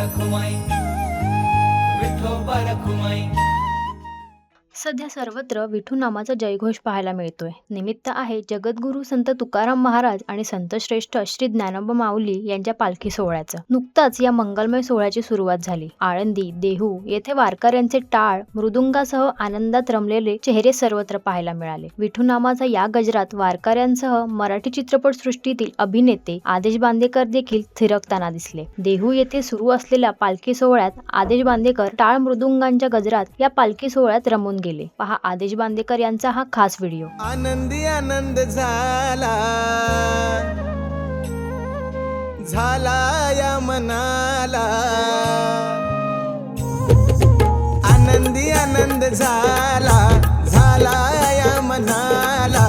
रखुमाई विठोबा रखुमाई सध्या सर्वत्र विठू नामाचा जयघोष पाहायला मिळतोय. निमित्त आहे जगद्गुरू संत तुकाराम महाराज आणि संत श्रेष्ठ श्री ज्ञानोबा माऊली यांच्या पालखी सोहळ्याचं. नुकताच या मंगलमय सोहळ्याची सुरुवात झाली. आळंदी देहू येथे वारकऱ्यांचे टाळ मृदुंगासह आनंदात रमलेले चेहरे सर्वत्र पाहायला मिळाले. विठू नामाचा या गजरात वारकऱ्यांसह मराठी चित्रपट सृष्टीतील अभिनेते आदेश बांदेकर देखील थिरकताना दिसले. देहू येथे सुरू असलेल्या पालखी सोहळ्यात आदेश बांदेकर टाळ मृदुंगांच्या गजरात या पालखी सोहळ्यात रमून गेले. पहा आदेश बांदेकर यांचा हा खास व्हिडिओ. आनंदी आनंद झाला. झाला या मनाला. आनंदी आनंद झाला. झाला या मनाला.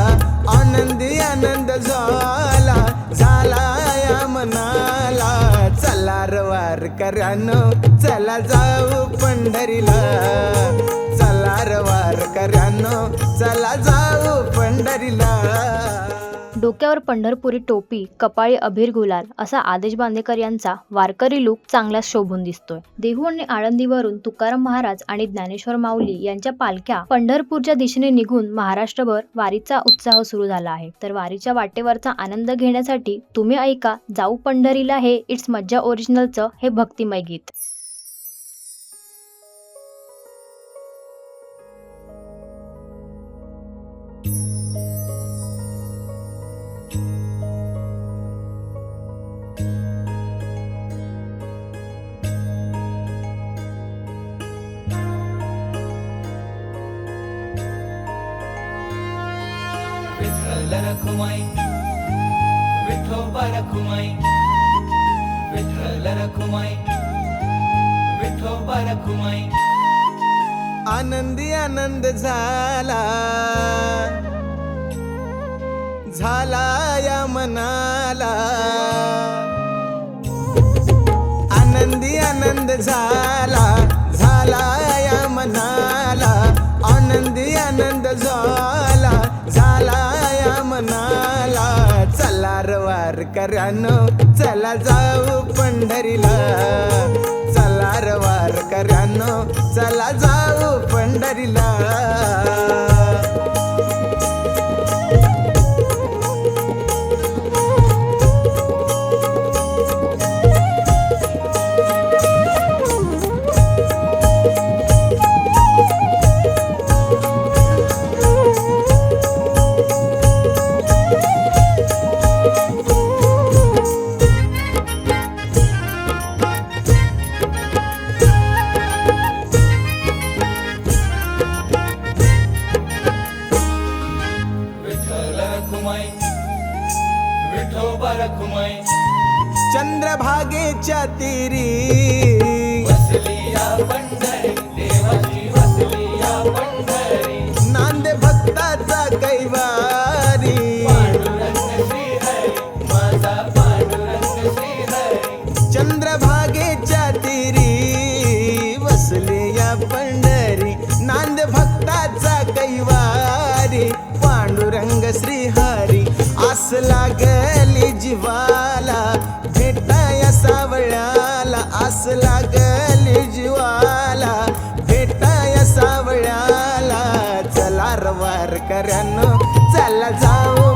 आनंदी आनंद झाला. झाला या मनाला. चला रवार करानो चला जाऊ पंढरीला. रवार चला जाऊ पंढरीला. डोक्यावर पंढरपुरी टोपी कपाळी अभिर गुलाल असा आदेश बांदेकर यांचा वारकरी लूक चांगलाच शोभून दिसतोय. देहू आणि आळंदीवरून तुकाराम महाराज आणि ज्ञानेश्वर माऊली यांच्या पालख्या पंढरपूरच्या दिशेने निघून महाराष्ट्रभर वारीचा उत्साह सुरू झाला आहे. तर वारीच्या वाटेवरचा आनंद घेण्यासाठी तुम्ही ऐका जाऊ पंढरीला हे इट्स मज्जा ओरिजिनलचं हे भक्तिमय गीत. रखुमाई विठोबा रखुमाई विठ्ठल रखुमाई विठोबा रखुमाई आनंदी आनंद झाला झाला. मनाला. आनंदी आनंद झाला झाला या मनाला. आनंदी आनंद झाला झाला या मनाला. चला रवार करानो चला जाऊ पंढरीला. चला रवार करानो चला जाऊ पंढरीला. चंद्रभागेच्या तीरी. नांद भक्ताचा कैवारी. चंद्रभागेच्या तीरी. वसले या पंढरी नांद भक्ताचा कैवारी. पांडुरंग श्रीहरी. आस लागली जीवाला भेटाया सावळ्याला. आस लागली जीवाला भेटाया सावळ्याला. चला रवार करानो चला जाऊ